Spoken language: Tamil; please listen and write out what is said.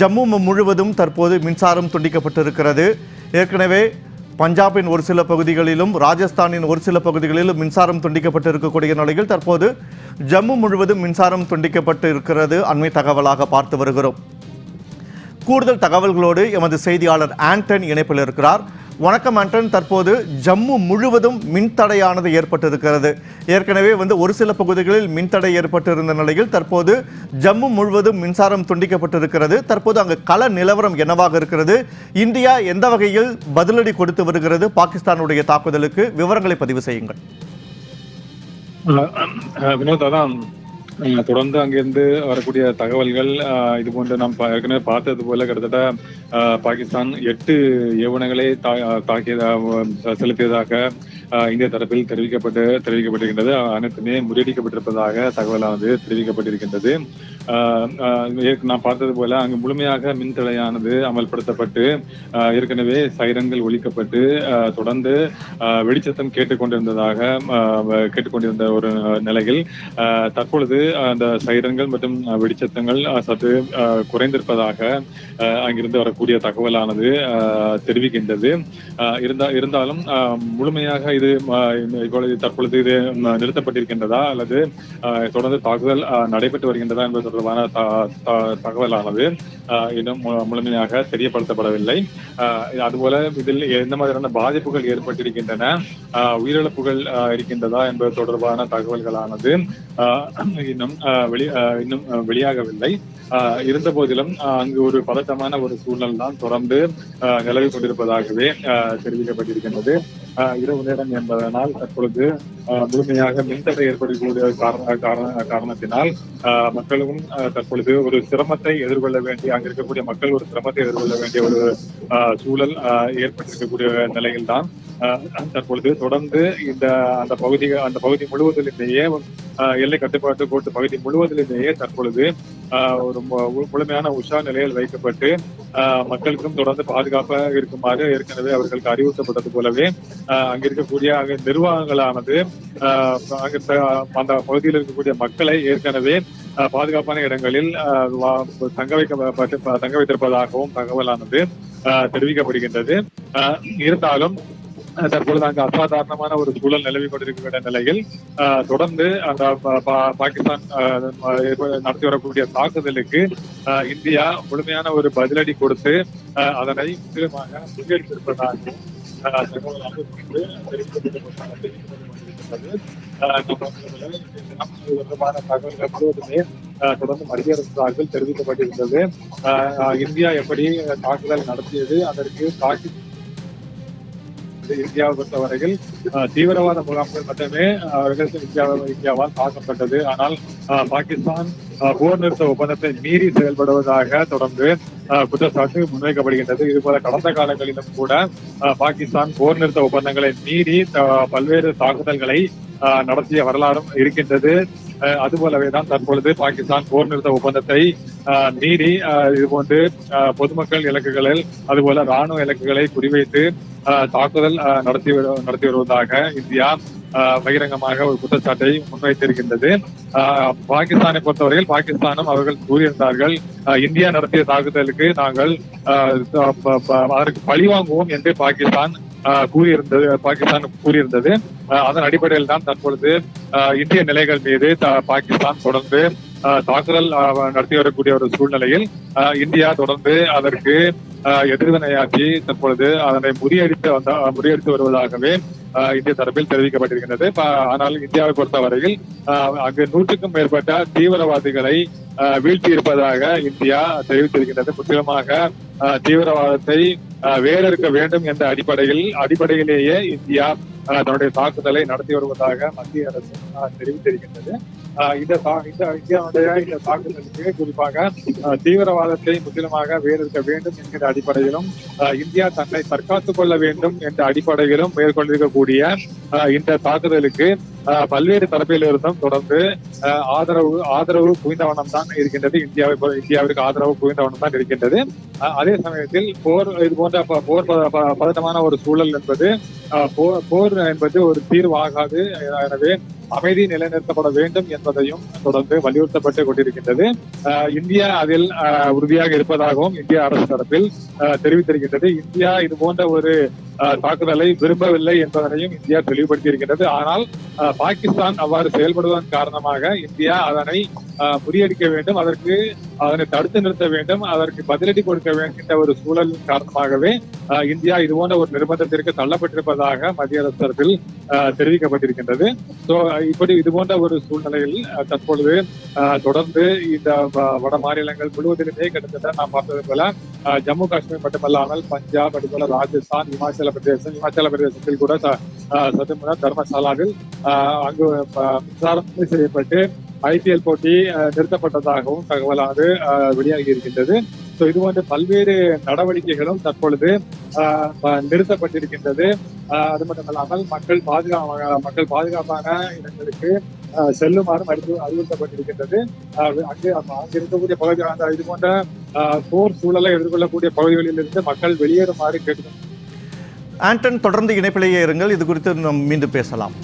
ஜம்மு முழுவதும் தற்போது மின்சாரம் துண்டிக்கப்பட்டிருக்கிறது. ஏற்கனவே பஞ்சாபின் ஒரு சில பகுதிகளிலும் ராஜஸ்தானின் ஒரு சில பகுதிகளிலும் மின்சாரம் துண்டிக்கப்பட்டு இருக்கக்கூடிய நிலையில் தற்போது ஜம்மு முழுவதும் மின்சாரம் துண்டிக்கப்பட்டு இருக்கிறது அண்மை தகவலாக பார்த்து வருகிறோம். கூடுதல் தகவல்களோடு எமது செய்தியாளர் ஆண்டன் இணைப்பில் இருக்கிறார். வணக்கம் ஆண்டன் தற்போது ஜம்மு முழுவதும் மின்தடையானது ஏற்பட்டிருக்கிறது. ஏற்கனவே வந்து ஒரு சில பகுதிகளில் மின்தடை ஏற்பட்டிருந்த நிலையில் தற்போது ஜம்மு முழுவதும் மின்சாரம் துண்டிக்கப்பட்டிருக்கிறது. தற்போது அங்கு கள நிலவரம் என்னவாக இருக்கிறது? இந்தியா எந்த வகையில் பதிலடி கொடுத்து வருகிறது? பாகிஸ்தானுடைய தாக்குதலுக்கு விவரங்களை பதிவு செய்யுங்கள். வினோத் அதான் தொடர்ந்து அங்கிருந்து வரக்கூடிய தகவல்கள் அஹ் இது போன்று நாம் ஏற்கனவே பார்த்தது போல கிட்டத்தட்ட பாகிஸ்தான் எட்டு ஏவுகணைகளை தா- தாக்கியதாக செலுத்தியதாக இந்திய தரப்பில் தெரிவிக்கப்பட்டு தெரிவிக்கப்பட்டிருக்கின்றது. அனைத்துமே முறியடிக்கப்பட்டிருப்பதாக தகவலானது தெரிவிக்கப்பட்டிருக்கின்றது. நான் பார்த்தது போல அங்கு முழுமையாக மின்தடையானது அமல்படுத்தப்பட்டு அஹ் ஏற்கனவே சைரன்கள் ஒழிக்கப்பட்டு தொடர்ந்து அஹ் வெடிச்சத்தம் கேட்டுக்கொண்டிருந்ததாக கேட்டுக்கொண்டிருந்த ஒரு நிலையில் தற்பொழுது அந்த சைரன்கள் மற்றும் வெடிச்சத்தங்கள் சற்று அஹ், குறைந்திருப்பதாக அஹ், அங்கிருந்து வரக்கூடிய தகவலானது தெரிவிக்கின்றது. இருந்தா இருந்தாலும் முழுமையாக இது இது இப்பொழுது தற்பொழுது இது நிறுத்தப்பட்டிருக்கின்றதா? அல்லது தொடர்ந்து தாக்குதல் அஹ், நடைபெற்று வருகின்றதா என்பது தொடர்பான த- தகவலானது இன்னும் முழுமையாக தெரியப்படுத்தப்படவில்லை. அதுபோல இதில் எந்த மாதிரியான பாதிப்புகள் ஏற்பட்டிருக்கின்றன? உயிரிழப்புகள் இருக்கின்றதா என்பது தொடர்பான தகவல்களானது இன்னும் அஹ், வெளி அஹ், இன்னும் அஹ், வெளியாகவில்லை. இருந்த போதிலும் அங்கு ஒரு பதட்டமான ஒரு சூழல் தான் தொடர்ந்து நிலவி நிலவிக் கொண்டிருப்பதாகவே அஹ், தெரிவிக்கப்பட்டிருக்கின்றது. இரவு நேரம் என்பதனால் தற்பொழுது முழுமையாக மின்தடை ஏற்படக்கூடிய காரண காரண- காரணத்தினால் மக்களும் தற்பொழுது ஒரு சிரமத்தை எதிர்கொள்ள வேண்டிய அங்க இருக்கக்கூடிய மக்கள் ஒரு சிரமத்தை எதிர்கொள்ள வேண்டிய ஒரு அஹ், சூழல் அஹ், ஏற்பட்டிருக்கக்கூடிய நிலையில்தான் அஹ், தற்பொழுது தொடர்ந்து இந்த அந்த பகுதி அந்த பகுதி முழுவதிலுமேயே எல்லை கட்டுப்பாட்டு கோட்டு பகுதி முழுவதிலுமேயே தற்பொழுது ஒரு முழுமையான உஷா நிலையில் வைக்கப்பட்டு அஹ், மக்களுக்கும் தொடர்ந்து பாதுகாப்பாக இருக்குமாறு ஏற்கனவே அவர்களுக்கு அறிவுறுத்தப்பட்டது போலவே அஹ், அங்க இருக்கக்கூடிய அங்க நிர்வாகங்களானது அங்க அந்த பகுதியில் இருக்கக்கூடிய மக்களை ஏற்கனவே அஹ், பாதுகாப்பான இடங்களில் வா- தங்க வைக்கப்பட்டு தங்க வைத்திருப்பதாகவும் தகவலானது தெரிவிக்கப்படுகின்றது. இருந்தாலும் தற்பொழுது அங்கு அசாதாரணமான ஒரு சூழல் நிலவி கொண்டிருக்கிற நிலையில் தொடர்ந்து அந்த பாகிஸ்தான் நடத்தி வரக்கூடிய தாக்குதலுக்கு இந்தியா முழுமையான ஒரு பதிலடி கொடுத்து அதனை முற்றிலுமாக முன்னெடுத்திருப்பதாக தொடர்பான தகவல்கள் முழுவதுமே தொடர்ந்து மத்திய அரசு சார்பில் தெரிவிக்கப்பட்டிருந்தது. இந்தியா எப்படி தாக்குதல் நடத்தியது அதற்கு தாக்கி இந்தியாவை பொறுத்தவரையில் அஹ், தீவிரவாத முகாம்கள் மட்டுமே அவர்கள் இந்தியாவை இந்தியாவால் தாக்கப்பட்டது. ஆனால் அஹ், பாகிஸ்தான் போர் நிறுத்த ஒப்பந்தத்தை மீறி செயல்படுவதாக தொடர்ந்து குற்றச்சாட்டு முன்வைக்கப்படுகின்றது. இதுபோல கடந்த காலங்களிலும் கூட பாகிஸ்தான் போர் நிறுத்த ஒப்பந்தங்களை மீறி பல்வேறு தாக்குதல்களை நடத்திய வரலாறும் இருக்கின்றது. அஹ், அதுபோலவே தான் தற்பொழுது பாகிஸ்தான் போர் நிறுத்த ஒப்பந்தத்தை அஹ், மீறி அஹ், இதுபோன்று அஹ், பொதுமக்கள் இலக்குகளில் அதுபோல ராணுவ இலக்குகளை குறிவைத்து தாக்குதல் அஹ், நடத்தி நடத்தி வருவதாக இந்தியா அஹ், பகிரங்கமாக ஒரு குற்றச்சாட்டை முன்வைத்திருக்கின்றது. பாகிஸ்தானை பொறுத்தவரையில் பாகிஸ்தானும் அவர்கள் கூறியிருந்தார்கள் அஹ், இந்தியா நடத்திய தாக்குதலுக்கு நாங்கள் அதற்கு பழிவாங்குவோம் என்று பாகிஸ்தான் கூறியிருந்தது பாகிஸ்தான் கூறியிருந்தது. அதன் அடிப்படையில் தான் தற்பொழுது இந்திய நிலைகள் மீது பாகிஸ்தான் தொடர்ந்து தாக்குதல் அஹ், நடத்தி வரக்கூடிய ஒரு சூழ்நிலையில் இந்தியா தொடர்ந்து அதற்கு எதிர்வினையாற்றி தற்பொழுது அதனை முறியடித்து வந்த முறியடித்து வருவதாகவே இந்திய தரப்பில் தெரிவிக்கப்பட்டிருக்கின்றது. ஆனால் இந்தியாவை பொறுத்தவரையில் அங்கு நூற்றுக்கும் மேற்பட்ட தீவிரவாதிகளை அஹ், வீழ்த்தி இருப்பதாக இந்தியா தெரிவித்திருக்கின்றது. முற்றிலுமாக அஹ், தீவிரவாதத்தை அஹ், வேறறுக்க வேண்டும் என்ற அடிப்படையில் அடிப்படையிலேயே இந்தியா தன்னுடைய தாக்குதலை நடத்தி வருவதாக மத்திய அரசு தெரிவித்திருக்கின்றது. இந்த தா- இந்த இந்தியாவுடைய இந்த தாக்குதலுக்கு குறிப்பாக அஹ், தீவிரவாதத்தை முற்றிலுமாக வேறறுக்க வேண்டும் என்கிற அடிப்படையிலும் இந்தியா தன்னை தற்காத்துக் கொள்ள வேண்டும் என்ற அடிப்படையிலும் மேற்கொண்டிருக்கக்கூடிய இந்த தாக்குதலுக்கு பல்வேறு தரப்பிலிருந்தும் தொடர்ந்து ஆதரவு ஆதரவு குவிந்தவனம் தான் இருக்கின்றது. இந்தியாவை இந்தியாவிற்கு ஆதரவு குவிந்தவனம் தான் இருக்கின்றது. அதே சமயத்தில் போர் இது போன்ற போர் பதட்டமான ஒரு சூழல் என்பது போர் போர் என்பது ஒரு தீர்வாகாது. எனவே அமைதி நிலைநிறுத்தப்பட வேண்டும் என்பதையும் தொடர்ந்து வலியுறுத்தப்பட்டு கொண்டிருக்கின்றது. இந்தியா அதில் உறுதியாக இருப்பதாகவும் இந்திய அரசு தரப்பில் தெரிவித்திருக்கின்றது. இந்தியா இது போன்ற ஒரு தாக்குதலை விரும்பவில்லை என்பதனையும் இந்தியா தெளிவுபடுத்தி இருக்கின்றது ஆனால் பாகிஸ்தான் அவ்வாறு செயல்படுவதன் காரணமாக இந்தியா அதனை ஆஹ் முறியடிக்க வேண்டும். அதற்கு அதனை தடுத்து நிறுத்த வேண்டும். அதற்கு பதிலடி கொடுக்க வேண்டிய ஒரு சூழல் காரணமாகவே இந்தியா இது போன்ற ஒரு நிர்பந்தத்திற்கு தள்ளப்பட்டிருப்பதாக மத்திய அரசு தரப்பில் ஆஹ் தெரிவிக்கப்பட்டிருக்கின்றது. ஸோ இப்படி இது போன்ற ஒரு சூழ்நிலையில் தற்பொழுது ஆஹ் தொடர்ந்து இந்த வ- வட மாநிலங்கள் முழுவதிலுமே கிட்டத்தட்ட நாம் பார்த்தது போல ஜம்மு காஷ்மீர் மட்டுமல்லாமல் பஞ்சாப் அதுபோல ராஜஸ்தான் இமாச்சல பிரதேசம் இமாச்சல பிரதேசத்தில் கூட சதுமுக சற்று முன்னர் தர்மசாலாவில் ஆஹ் அங்கு மின்சாரம் செய்யப்பட்டு ஐபிஎல் போட்டி நிறுத்தப்பட்டதாகவும் தகவலானது வெளியாகி இருக்கின்றது. ஸோ இது போன்ற பல்வேறு நடவடிக்கைகளும் தற்பொழுது நிறுத்தப்பட்டிருக்கின்றது. அது மட்டும் இல்லாமல் மக்கள் பாதுகா மக்கள் பாதுகாப்பான இடங்களுக்கு செல்லுமாறும் அறிவு அறிவுறுத்தப்பட்டிருக்கின்றது. அங்கு அங்கு இருக்கக்கூடிய பகுதி அந்த இது போன்ற போர் சூழலை எதிர்கொள்ளக்கூடிய பகுதிகளில் இருந்து மக்கள் வெளியேறுமாறு கேட்டு ஆண்டன் தொடர்ந்து இணைப்பிலேயே இருங்கள். இது குறித்து நாம் மீண்டும் பேசலாம்.